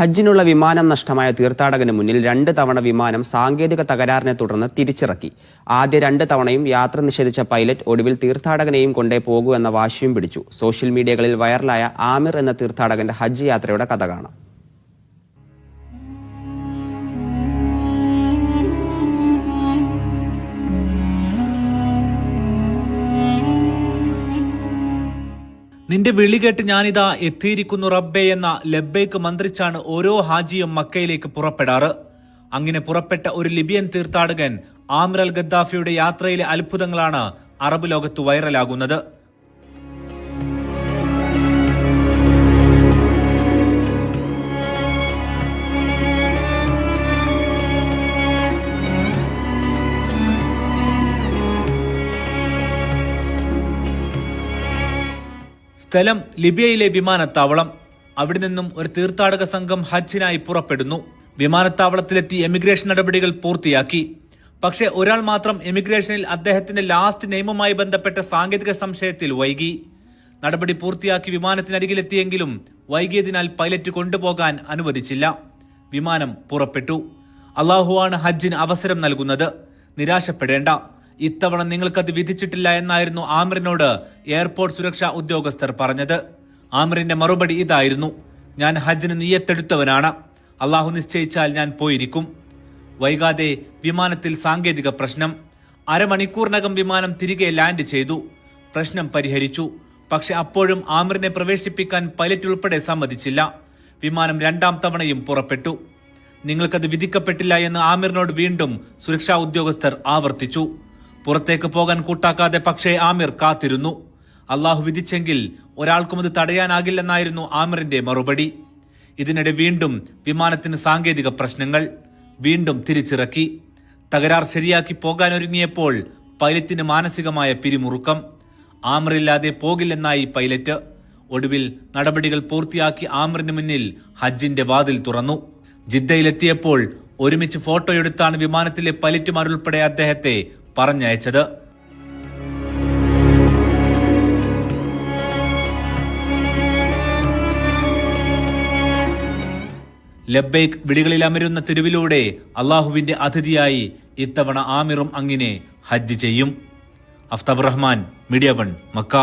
ഹജ്ജിനുള്ള വിമാനം നഷ്ടമായ തീർത്ഥാടകന് മുന്നിൽ രണ്ട് തവണ വിമാനം സാങ്കേതിക തകരാറിനെ തുടർന്ന് തിരിച്ചിറക്കി. ആദ്യ രണ്ട് തവണയും യാത്ര നിഷേധിച്ച പൈലറ്റ് ഒടുവിൽ തീർത്ഥാടകനെയും കൊണ്ടേ പോകൂ എന്ന വാശിയും പിടിച്ചു. സോഷ്യൽ മീഡിയകളിൽ വൈറലായ ആമിർ എന്ന തീർത്ഥാടകന്റെ ഹജ്ജ് യാത്രയുടെ കഥ കാണാം. നിന്റെ വിളി കേട്ട് ഞാനിതാ എത്തിയിരിക്കുന്നു റബ്ബെ എന്ന ലബ്ബേക്ക് മന്ത്രിച്ചാണ് ഓരോ ഹാജിയും മക്കയിലേക്ക് പുറപ്പെടാറ്. അങ്ങനെ പുറപ്പെട്ട ഒരു ലിബിയൻ തീർത്ഥാടകൻ ആമിർ അൽ ഗദ്ദാഫിയുടെ യാത്രയിലെ അത്ഭുതങ്ങളാണ് അറബ് ലോകത്ത് വൈറലാകുന്നത്. സ്ഥലം ലിബിയയിലെ വിമാനത്താവളം. അവിടെ നിന്നും ഒരു തീർത്ഥാടക സംഘം ഹജ്ജിനായി പുറപ്പെടുന്നു. വിമാനത്താവളത്തിലെത്തി എമിഗ്രേഷൻ നടപടികൾ പൂർത്തിയാക്കി. പക്ഷെ ഒരാൾ മാത്രം എമിഗ്രേഷനിൽ അദ്ദേഹത്തിന്റെ ലാസ്റ്റ് നെയിമുമായി ബന്ധപ്പെട്ട സാങ്കേതിക സംശയത്തിൽ വൈകി. നടപടി പൂർത്തിയാക്കി വിമാനത്തിനരികിലെത്തിയെങ്കിലും വൈകിയതിനാൽ പൈലറ്റ് കൊണ്ടുപോകാൻ അനുവദിച്ചില്ല. വിമാനം പുറപ്പെട്ടു. അള്ളാഹുവാണ് ഹജ്ജിന് അവസരം നൽകുന്നത്. നിരാശപ്പെടേണ്ട. ഇത്തവണ നിങ്ങൾക്കത് വിധിച്ചിട്ടില്ല എന്നായിരുന്നു ആമിറിനോട് എയർപോർട്ട് സുരക്ഷാ ഉദ്യോഗസ്ഥർ പറഞ്ഞത്. ആമിറിന്റെ മറുപടി ഇതായിരുന്നു. ഞാൻ ഹജ്ജിന് നീയത്തെടുത്തവനാണ്. അള്ളാഹു നിശ്ചയിച്ചാൽ ഞാൻ പോയിരിക്കും. വൈകാതെ വിമാനത്തിൽ സാങ്കേതിക പ്രശ്നം. അരമണിക്കൂറിനകം വിമാനം തിരികെ ലാൻഡ് ചെയ്തു. പ്രശ്നം പരിഹരിച്ചു. പക്ഷെ അപ്പോഴും ആമിറിനെ പ്രവേശിപ്പിക്കാൻ പൈലറ്റ് ഉൾപ്പെടെ സമ്മതിച്ചില്ല. വിമാനം രണ്ടാം തവണയും പുറപ്പെട്ടു. നിങ്ങൾക്കത് വിധിക്കപ്പെട്ടില്ല എന്ന് ആമിറിനോട് വീണ്ടും സുരക്ഷാ ഉദ്യോഗസ്ഥർ ആവർത്തിച്ചു. പുറത്തേക്ക് പോകാൻ കൂട്ടാക്കാതെ പക്ഷേ ആമിർ കാത്തിരുന്നു. അള്ളാഹു വിധിച്ചെങ്കിൽ ഒരാൾക്കും അത് തടയാനാകില്ലെന്നായിരുന്നു ആമിറിന്റെ മറുപടി. ഇതിനിടെ വീണ്ടും വിമാനത്തിന് സാങ്കേതിക പ്രശ്നങ്ങൾ വീണ്ടും തിരിച്ചിറക്കി. തകരാർ ശരിയാക്കി പോകാനൊരുങ്ങിയപ്പോൾ പൈലറ്റിന് മാനസികമായ പിരിമുറുക്കം. ആമറില്ലാതെ പോകില്ലെന്നായി പൈലറ്റ്. ഒടുവിൽ നടപടികൾ പൂർത്തിയാക്കി ആമറിന് മുന്നിൽ ഹജ്ജിന്റെ വാതിൽ തുറന്നു. ജിദ്ദയിലെത്തിയപ്പോൾ ഒരുമിച്ച് ഫോട്ടോയെടുത്താണ് വിമാനത്തിലെ പൈലറ്റുമാരുൾപ്പെടെ അദ്ദേഹത്തെ പറഞ്ഞയച്ചത്. ലബൈക്ക് വിളികളിൽ അമരുന്ന തെരുവിലൂടെ അള്ളാഹുവിന്റെ അതിഥിയായി ഇത്തവണ ആമിറും അങ്ങിനെ ഹജ്ജ് ചെയ്യും. Aftab Rahman media one Mecca.